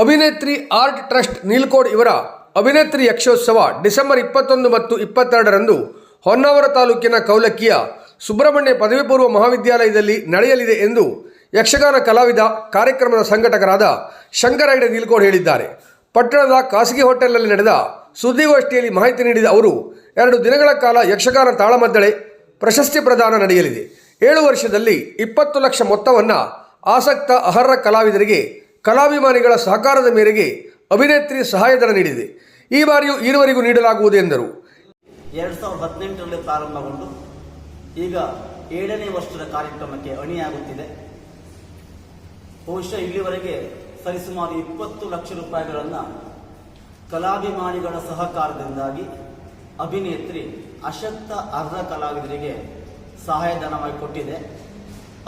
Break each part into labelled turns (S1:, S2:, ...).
S1: ಅಭಿನೇತ್ರಿ art trust ನೀಲ್ಕೋಡ್ ಇವರ ಅಭಿನೇತ್ರಿ ಯಕ್ಷೋತ್ಸವ December ಇಪ್ಪತ್ತೊಂದು ಮತ್ತು ಇಪ್ಪತ್ತೆರಡರಂದು ಹೊನ್ನಾವರ ತಾಲೂಕಿನ ಕೌಲಕ್ಕಿಯ ಸುಬ್ರಹ್ಮಣ್ಯ ಪದವಿ ಪೂರ್ವ ಮಹಾವಿದ್ಯಾಲಯದಲ್ಲಿ ನಡೆಯಲಿದೆ ಎಂದು ಯಕ್ಷಗಾನ ಕಲಾವಿದ, ಕಾರ್ಯಕ್ರಮದ ಸಂಘಟಕರಾದ ಶಂಕರ ನೀಲ್ಕೋಡ್ ಹೇಳಿದ್ದಾರೆ. ಪಟ್ಟಣದ ಖಾಸಗಿ ಹೋಟೆಲ್ನಲ್ಲಿ ನಡೆದ ಸುದ್ದಿಗೋಷ್ಠಿಯಲ್ಲಿ ಮಾಹಿತಿ ನೀಡಿದ ಅವರು, ಎರಡು ದಿನಗಳ ಕಾಲ ಯಕ್ಷಗಾನ ತಾಳಮದ್ದಳೆ ಪ್ರಶಸ್ತಿ ಪ್ರದಾನ ನಡೆಯಲಿದೆ. ಏಳು ವರ್ಷದಲ್ಲಿ ಇಪ್ಪತ್ತು ಲಕ್ಷ ಮೊತ್ತವನ್ನು ಆಸಕ್ತ ಅಹರ್ರ ಕಲಾವಿದರಿಗೆ ಕಲಾಭಿಮಾನಿಗಳ ಸಹಕಾರದ ಮೇರೆಗೆ ಅಭಿನೇತ್ರಿ ಸಹಾಯಧನ ನೀಡಿದೆ. ಈ ಬಾರಿಯೂ ಈವರೆಗೂ ನೀಡಲಾಗುವುದು ಎಂದರು.
S2: ಎರಡು ಸಾವಿರದ ಹದಿನೆಂಟರಲ್ಲಿ ಪ್ರಾರಂಭಗೊಂಡು ಈಗ ಏಳನೇ ವರ್ಷದ ಕಾರ್ಯಕ್ರಮಕ್ಕೆ ಅಣಿಯಾಗುತ್ತಿದೆ. ಬಹುಶಃ ಇಲ್ಲಿವರೆಗೆ ಸರಿಸುಮಾರು ಇಪ್ಪತ್ತು ಲಕ್ಷ ರೂಪಾಯಿಗಳನ್ನು ಕಲಾಭಿಮಾನಿಗಳ ಸಹಕಾರದಿಂದಾಗಿ ಅಭಿನೇತ್ರಿ ಅಶಕ್ತ ಅರ್ಧ ಕಲಾವಿದರಿಗೆ ಸಹಾಯಧನವಾಗಿ ಕೊಟ್ಟಿದೆ.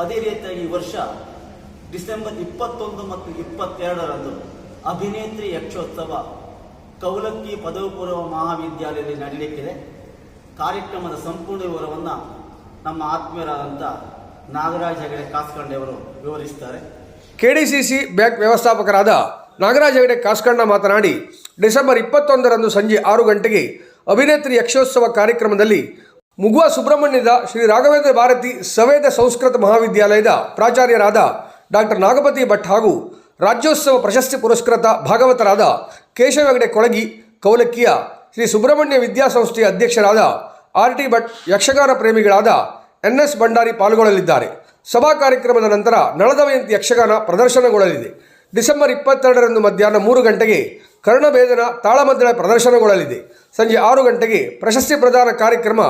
S2: ಅದೇ ರೀತಿಯಾಗಿ ಈ ವರ್ಷ ಡಿಸೆಂಬರ್ ಇಪ್ಪತ್ತೊಂದು ಮತ್ತು ಇಪ್ಪತ್ತೆರಡರಂದು ಅಭಿನೇತ್ರಿ ಯಕ್ಷೋತ್ಸವ ಕೌಲಕ್ಕಿ ಪದವಿ ಪೂರ್ವ ಮಹಾವಿದ್ಯಾಲಯದಲ್ಲಿ ನಡೆಯಲಿಕ್ಕಿದೆ ಕಾರ್ಯಕ್ರಮದ ಸಂಪೂರ್ಣ ವಿವರವನ್ನು ನಮ್ಮ ಆತ್ಮೀಯರಾದಂಥ ನಾಗರಾಜ್ ಹೆಗಡೆ ಕಾಸ್ಕಂಡೆಯವರು ವಿವರಿಸ್ತಾರೆ.
S1: ಕೆಡಿಸಿಸಿ ಬ್ಯಾಂಕ್ ವ್ಯವಸ್ಥಾಪಕರಾದ ನಾಗರಾಜ್ ಹೆಗಡೆ ಕಾಸ್ಕಂಡ ಮಾತನಾಡಿ, ಡಿಸೆಂಬರ್ ಇಪ್ಪತ್ತೊಂದರಂದು ಸಂಜೆ ಆರು ಗಂಟೆಗೆ ಅಭಿನೇತ್ರಿ ಯಕ್ಷೋತ್ಸವ ಕಾರ್ಯಕ್ರಮದಲ್ಲಿ ಮುಗುವ ಸುಬ್ರಹ್ಮಣ್ಯದ ಶ್ರೀ ರಾಘವೇಂದ್ರ ಭಾರತಿ ಸವೇದ ಸಂಸ್ಕೃತ ಮಹಾವಿದ್ಯಾಲಯದ ಪ್ರಾಚಾರ್ಯರಾದ ಡಾಕ್ಟರ್ ನಾಗಪತಿ ಭಟ್ ಹಾಗೂ ರಾಜ್ಯೋತ್ಸವ ಪ್ರಶಸ್ತಿ ಪುರಸ್ಕೃತ ಭಾಗವತರಾದ ಕೇಶವ ಹೆಗಡೆ ಕೊಳಗಿ ಕೌಲಕ್ಕಿಯ ಶ್ರೀ ಸುಬ್ರಹ್ಮಣ್ಯ ವಿದ್ಯಾಸಂಸ್ಥೆಯ ಅಧ್ಯಕ್ಷರಾದ ಆರ್ ಟಿ ಭಟ್ ಯಕ್ಷಗಾನ ಪ್ರೇಮಿಗಳಾದ ಎನ್ ಎಸ್ ಭಂಡಾರಿ ಪಾಲ್ಗೊಳ್ಳಲಿದ್ದಾರೆ. ಸಭಾ ಕಾರ್ಯಕ್ರಮದ ನಂತರ ನಳದವಯಂತಿ ಯಕ್ಷಗಾನ ಪ್ರದರ್ಶನಗೊಳ್ಳಲಿದೆ. ಡಿಸೆಂಬರ್ ಇಪ್ಪತ್ತೆರಡರಂದು ಮಧ್ಯಾಹ್ನ ಮೂರು ಗಂಟೆಗೆ ಕರ್ಣಭೇದನ ತಾಳಮದ್ದಳೆ ಪ್ರದರ್ಶನಗೊಳ್ಳಲಿದೆ. ಸಂಜೆ ಆರು ಗಂಟೆಗೆ ಪ್ರಶಸ್ತಿ ಪ್ರದಾನ ಕಾರ್ಯಕ್ರಮ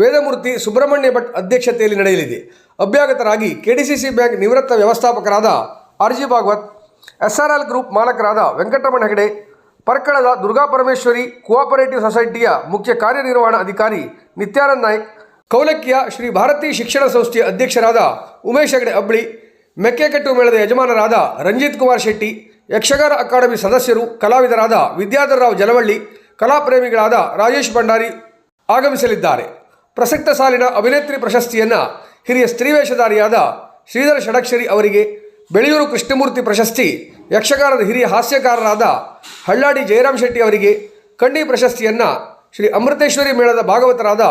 S1: ವೇದಮೂರ್ತಿ ಸುಬ್ರಹ್ಮಣ್ಯ ಭಟ್ ಅಧ್ಯಕ್ಷತೆಯಲ್ಲಿ ನಡೆಯಲಿದೆ. ಅಭ್ಯಾಗತರಾಗಿ ಕೆಡಿಸಿಸಿ ಬ್ಯಾಂಕ್ ನಿವೃತ್ತ ವ್ಯವಸ್ಥಾಪಕರಾದ R G Bhagwat SRL group ಮಾಲಕರಾದ Venkataramana Hegde, ಪರ್ಕಳದ ದುರ್ಗಾ ಪರಮೇಶ್ವರಿ ಕೋಆಪರೇಟಿವ್ ಸೊಸೈಟಿಯ ಮುಖ್ಯ ಕಾರ್ಯನಿರ್ವಹಣಾ ಅಧಿಕಾರಿ ನಿತ್ಯಾನಂದ್ ನಾಯ್ಕ್, ಕೌಲಕ್ಕಿಯ ಶ್ರೀ ಭಾರತಿ ಶಿಕ್ಷಣ ಸಂಸ್ಥೆಯ ಅಧ್ಯಕ್ಷರಾದ ಉಮೇಶ್ ಹೆಗಡೆ ಅಬ್ಳಿ, ಮೆಕ್ಕೆಕಟ್ಟು ಮೇಳದ ಯಜಮಾನರಾದ ರಂಜಿತ್ ಕುಮಾರ್ ಶೆಟ್ಟಿ, ಯಕ್ಷಗಾನ ಅಕಾಡೆಮಿ ಸದಸ್ಯರು, ಕಲಾವಿದರಾದ ವಿದ್ಯಾಧರರಾವ್ ಜಲವಳ್ಳಿ, ಕಲಾಪ್ರೇಮಿಗಳಾದ ರಾಜೇಶ್ ಭಂಡಾರಿ ಆಗಮಿಸಲಿದ್ದಾರೆ. ಪ್ರಸಕ್ತ ಸಾಲಿನ ಅಭಿನೇತ್ರಿ ಪ್ರಶಸ್ತಿಯನ್ನು ಹಿರಿಯ ಸ್ತ್ರೀವೇಷಧಾರಿಯಾದ ಶ್ರೀಧರ ಷಡಕ್ಷರಿ ಅವರಿಗೆ ಬೆಳೆಯೂರು ಕೃಷ್ಣಮೂರ್ತಿ ಪ್ರಶಸ್ತಿ, ಯಕ್ಷಗಾನದ ಹಿರಿಯ ಹಾಸ್ಯಕಾರರಾದ ಹಳ್ಳಾಡಿ ಜಯರಾಮ್ ಶೆಟ್ಟಿ ಅವರಿಗೆ ಕಣ್ಣಿ ಪ್ರಶಸ್ತಿಯನ್ನು ಶ್ರೀ ಅಮೃತೇಶ್ವರಿ ಮೇಳದ ಭಾಗವತರಾದ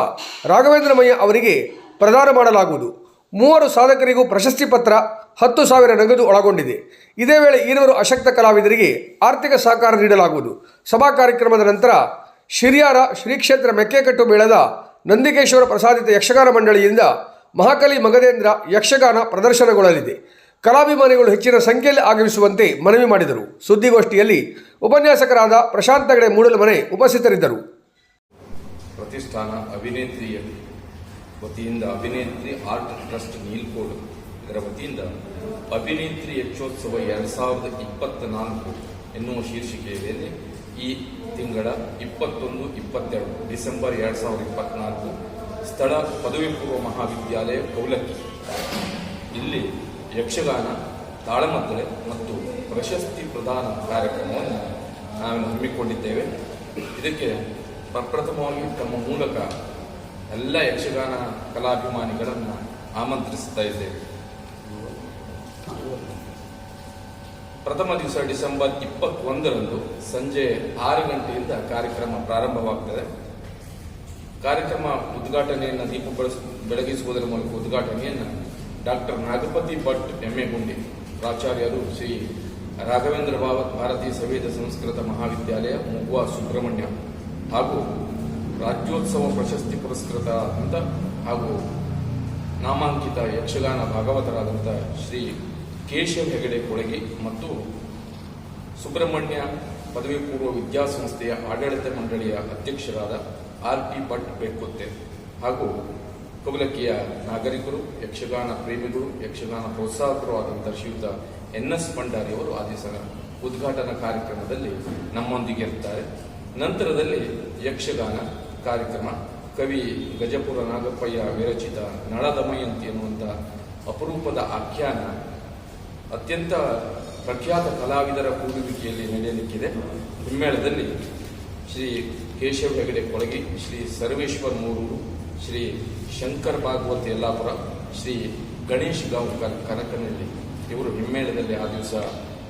S1: ರಾಘವೇಂದ್ರಮಯ್ಯ ಅವರಿಗೆ ಪ್ರದಾನ ಮಾಡಲಾಗುವುದು. ಮೂವರು ಸಾಧಕರಿಗೂ ಪ್ರಶಸ್ತಿ ಪತ್ರ ಹತ್ತು ಸಾವಿರ ನಗದು ಒಳಗೊಂಡಿದೆ. ಇದೇ ವೇಳೆ ಈರುವರು ಅಶಕ್ತ ಕಲಾವಿದರಿಗೆ ಆರ್ಥಿಕ ಸಹಕಾರ ನೀಡಲಾಗುವುದು. ಸಭಾ ಕಾರ್ಯಕ್ರಮದ ನಂತರ ಶಿರಿಯಾರ ಶ್ರೀ ಕ್ಷೇತ್ರ ಮೆಕ್ಕೆಕಟ್ಟು ಮೇಳದ ನಂದಿಕೇಶ್ವರ ಪ್ರಸಾದಿತ ಯಕ್ಷಗಾನ ಮಂಡಳಿಯಿಂದ ಮಹಾಕಲಿ ಮಗದೇಂದ್ರ ಯಕ್ಷಗಾನ ಪ್ರದರ್ಶನಗೊಳ್ಳಲಿದೆ. ಕಲಾಭಿಮಾನಿಗಳು ಹೆಚ್ಚಿನ ಸಂಖ್ಯೆಯಲ್ಲಿ ಆಗಮಿಸುವಂತೆ ಮನವಿ ಮಾಡಿದರು. ಸುದ್ದಿಗೋಷ್ಠಿಯಲ್ಲಿ ಉಪನ್ಯಾಸಕರಾದ ಪ್ರಶಾಂತ್ ಹೆಗಡೆ ಮೂಡಲಮನೆ ಉಪಸ್ಥಿತರಿದ್ದರು.
S3: ಪ್ರತಿಷ್ಠಾನ ಅಭಿನೇತ್ರಿಯ ವತಿಯಿಂದ ಅಭಿನೇತ್ರಿ ಆರ್ಟ್ ಟ್ರಸ್ಟ್ ನೀಲ್ಕೋಡ್ ಇದರ ವತಿಯಿಂದ ಅಭಿನೇತ್ರಿ ಯಕ್ಷೋತ್ಸವ ಎರಡ್ ಸಾವಿರದ ಇಪ್ಪತ್ತ ನಾಲ್ಕು ಎನ್ನುವ ಈ ತಿಂಗಳ ಇಪ್ಪತ್ತೊಂದು, ಇಪ್ಪತ್ತೆರಡು ಡಿಸೆಂಬರ್ ಎರಡ್ ಸಾವಿರದ ಇಪ್ಪತ್ನಾಲ್ಕು ಸ್ಥಳ ಪದವಿ ಪೂರ್ವ ಮಹಾವಿದ್ಯಾಲಯ ಕೌಲಕ್ಕಿ ಇಲ್ಲಿ ಯಕ್ಷಗಾನ ತಾಳಮದ್ದಳೆ ಮತ್ತು ಪ್ರಶಸ್ತಿ ಪ್ರದಾನ ಕಾರ್ಯಕ್ರಮವನ್ನು ನಾವು ಹಮ್ಮಿಕೊಂಡಿದ್ದೇವೆ. ಇದಕ್ಕೆ ಪ್ರಪ್ರಥಮವಾಗಿ ತಮ್ಮ ಮೂಲಕ ಎಲ್ಲ ಯಕ್ಷಗಾನ ಕಲಾಭಿಮಾನಿಗಳನ್ನು ಆಮಂತ್ರಿಸ್ತಾ ಇದ್ದೇವೆ. ಪ್ರಥಮ ದಿವಸ ಡಿಸೆಂಬರ್ ಇಪ್ಪತ್ತೊಂದರಂದು ಸಂಜೆ ಆರು ಗಂಟೆಯಿಂದ ಕಾರ್ಯಕ್ರಮ ಪ್ರಾರಂಭವಾಗ್ತದೆ. ಕಾರ್ಯಕ್ರಮ ಉದ್ಘಾಟನೆಯನ್ನು ದೀಪ ಬೆಳೆಸ, ಬೆಳಗಿಸುವುದರ ಮೂಲಕ ಉದ್ಘಾಟನೆಯನ್ನು ಡಾಕ್ಟರ್ ನಾಗಪತಿ ಭಟ್ ಎಮ್ಮೆಗುಂಡಿ, ಪ್ರಾಚಾರ್ಯರು ಶ್ರೀ ರಾಘವೇಂದ್ರ ಭಾವತ್ ಭಾರತೀಯ ಸಂವೇದ ಸಂಸ್ಕೃತ ಮಹಾವಿದ್ಯಾಲಯ, ಮುಗುವ ಸುಬ್ರಹ್ಮಣ್ಯ ಹಾಗೂ ರಾಜ್ಯೋತ್ಸವ ಪ್ರಶಸ್ತಿ ಪುರಸ್ಕೃತ ಅಂತ ಹಾಗೂ ನಾಮಾಂಕಿತ ಯಕ್ಷಗಾನ ಭಾಗವತರಾದಂಥ ಶ್ರೀ ಕೇಶವ್ ಹೆಗಡೆ ಕೊಳಗಿ ಮತ್ತು ಸುಬ್ರಹ್ಮಣ್ಯ ಪದವಿ ಪೂರ್ವ ವಿದ್ಯಾಸಂಸ್ಥೆಯ ಆಡಳಿತ ಮಂಡಳಿಯ ಅಧ್ಯಕ್ಷರಾದ ಆರ್ ಪಿ ಭಟ್ ಬೆಕ್ಕೊತ್ತೆ ಹಾಗೂ ಕವಲಕ್ಕಿಯ ನಾಗರಿಕರು, ಯಕ್ಷಗಾನ ಪ್ರೇಮಿಗಳು, ಯಕ್ಷಗಾನ ಪ್ರೋತ್ಸಾಹಕರು ಆದಂಥ ಶ್ರೀಯುತ ಎನ್ ಎಸ್ ಭಂಡಾರಿಯವರು ಆ ದಿವಸ ಉದ್ಘಾಟನಾ ಕಾರ್ಯಕ್ರಮದಲ್ಲಿ ನಮ್ಮೊಂದಿಗೆ ಇರ್ತಾರೆ. ನಂತರದಲ್ಲಿ ಯಕ್ಷಗಾನ ಕಾರ್ಯಕ್ರಮ, ಕವಿ ಗಜಪುರ ನಾಗಪ್ಪಯ್ಯ ವಿರಚಿತ ನಳದಮಯಂತಿ ಎನ್ನುವಂಥ ಅಪರೂಪದ ಆಖ್ಯಾನ ಅತ್ಯಂತ ಪ್ರಖ್ಯಾತ ಕಲಾವಿದರ ಕೂಡುವಿಕೆಯಲ್ಲಿ ನಡೆಯಲಿಕ್ಕಿದೆ. ಹಿಮ್ಮೇಳದಲ್ಲಿ ಶ್ರೀ ಕೇಶವ ಹೆಗಡೆ ಕೊಳಗಿ, ಶ್ರೀ ಸರ್ವೇಶ್ವರ್ ಮೂರೂರು, ಶ್ರೀ ಶಂಕರ್ ಭಾಗವತ್ ಯಲ್ಲಾಪುರ, ಶ್ರೀ ಗಣೇಶ್ ಗಾಂವ್ಕರ್ ಕನಕನಹಳ್ಳಿ ಇವರು ಹಿಮ್ಮೇಳದಲ್ಲಿ ಆ ದಿವಸ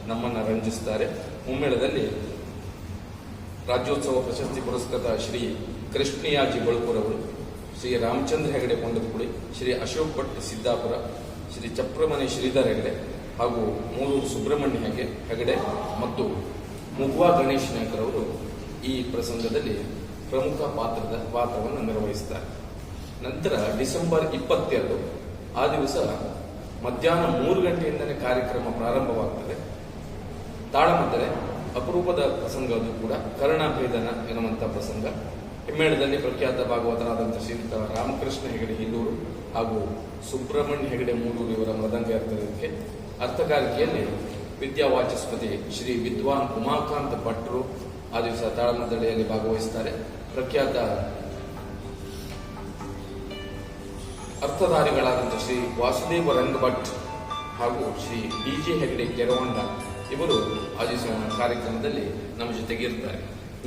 S3: ನಮ್ಮನ್ನು ರಂಜಿಸ್ತಾರೆ. ಹುಮ್ಮೇಳದಲ್ಲಿ ರಾಜ್ಯೋತ್ಸವ ಪ್ರಶಸ್ತಿ ಪುರಸ್ಕೃತ ಶ್ರೀ ಕೃಷ್ಣಯಾಜಿ ಬಳ್ಕೂರವರು ಶ್ರೀ ರಾಮಚಂದ್ರ ಹೆಗಡೆ ಕೊಂಡಕುಳಿ ಶ್ರೀ ಅಶೋಕ್ ಭಟ್ ಸಿದ್ದಾಪುರ, ಶ್ರೀ ಚಪ್ರಮನೆ ಶ್ರೀಧರ್ ಹೆಗಡೆ ಹಾಗೂ ಮೂರು ಸುಬ್ರಹ್ಮಣ್ಯ ಹೆಗೆ ಹೆಗಡೆ ಮತ್ತು ಮುಗ್ವಾ ಗಣೇಶ್ ನಾಯ್ಕರವರು ಈ ಪ್ರಸಂಗದಲ್ಲಿ ಪ್ರಮುಖ ಪಾತ್ರದ ಪಾತ್ರವನ್ನು ನಿರ್ವಹಿಸುತ್ತಾರೆ. ನಂತರ ಡಿಸೆಂಬರ್ ಇಪ್ಪತ್ತೆರಡು, ಆ ದಿವಸ ಮಧ್ಯಾಹ್ನ ಮೂರು ಗಂಟೆಯಿಂದಲೇ ಕಾರ್ಯಕ್ರಮ ಪ್ರಾರಂಭವಾಗ್ತದೆ ತಾಳಮದ್ದಲೆ, ಅಪರೂಪದ ಪ್ರಸಂಗ ಅದು ಕೂಡ ಕರ್ಣಭೇದನ ಎನ್ನುವಂಥ ಪ್ರಸಂಗ. ಹಿಮ್ಮೇಳದಲ್ಲಿ ಪ್ರಖ್ಯಾತ ಭಾಗವತರಾದಂಥ ಶ್ರೀಯುತ ರಾಮಕೃಷ್ಣ ಹೆಗಡೆ, ಹಿಲ್ಲೂರು. ಹಾಗೂ ಸುಬ್ರಹ್ಮಣ್ಯ ಹೆಗಡೆ ಮೂಡೂರು ಇವರ ಮೃದಂಗ ಇರ್ತದಕ್ಕೆ ಅರ್ಥಗಾರಿಕೆಯಲ್ಲಿ ವಿದ್ಯಾವಾಚಸ್ಪತಿ ಶ್ರೀ ವಿದ್ವಾನ್ ಉಮಾಕಾಂತ್ ಭಟ್ರು ಆ ದಿವಸ ತಾಳಮದ್ದಳೆಯಲ್ಲಿ ಭಾಗವಹಿಸುತ್ತಾರೆ. ಪ್ರಖ್ಯಾತ ಅರ್ಥಧಾರಿಗಳಾದಂಥ ಶ್ರೀ ವಾಸುದೇವ ರಂಗ ಭಟ್ ಹಾಗೂ ಶ್ರೀ ಡಿ ಜೆ ಹೆಗಡೆ ಕೆರವಂಡ ಇವರು ಆ ಕಾರ್ಯಕ್ರಮದಲ್ಲಿ ನಮ್ಮ ಜೊತೆಗೆ ಇರ್ತಾರೆ.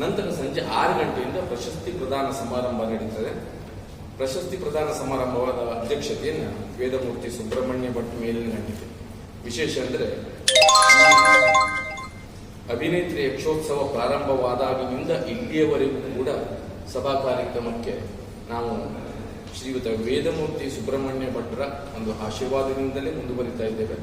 S3: ನಂತರ ಸಂಜೆ ಆರು ಗಂಟೆಯಿಂದ ಪ್ರಶಸ್ತಿ ಪ್ರದಾನ ಸಮಾರಂಭ ನಡೀತದೆ. ಪ್ರಶಸ್ತಿ ಪ್ರದಾನ ಸಮಾರಂಭವಾದ ಅಧ್ಯಕ್ಷತೆಯನ್ನು ವೇದಮೂರ್ತಿ ಸುಬ್ರಹ್ಮಣ್ಯ ಭಟ್ ಮೇಲೆ ನಡೆದಿದೆ ವಿಶೇಷ ಅಂದರೆ ಅಭಿನೇತ್ರಿ ಯಕ್ಷೋತ್ಸವ ಪ್ರಾರಂಭವಾದಾಗಿನಿಂದ ಇಲ್ಲಿಯವರೆಗೂ ಕೂಡ ಸಭಾ ಕಾರ್ಯಕ್ರಮಕ್ಕೆ ನಾವು ಶ್ರೀಯುತ ವೇದಮೂರ್ತಿ ಸುಬ್ರಹ್ಮಣ್ಯ ಭಟ್ರ ಒಂದು ಆಶೀರ್ವಾದದಿಂದಲೇ ಮುಂದುವರಿತಾ ಇದ್ದೇವೆ.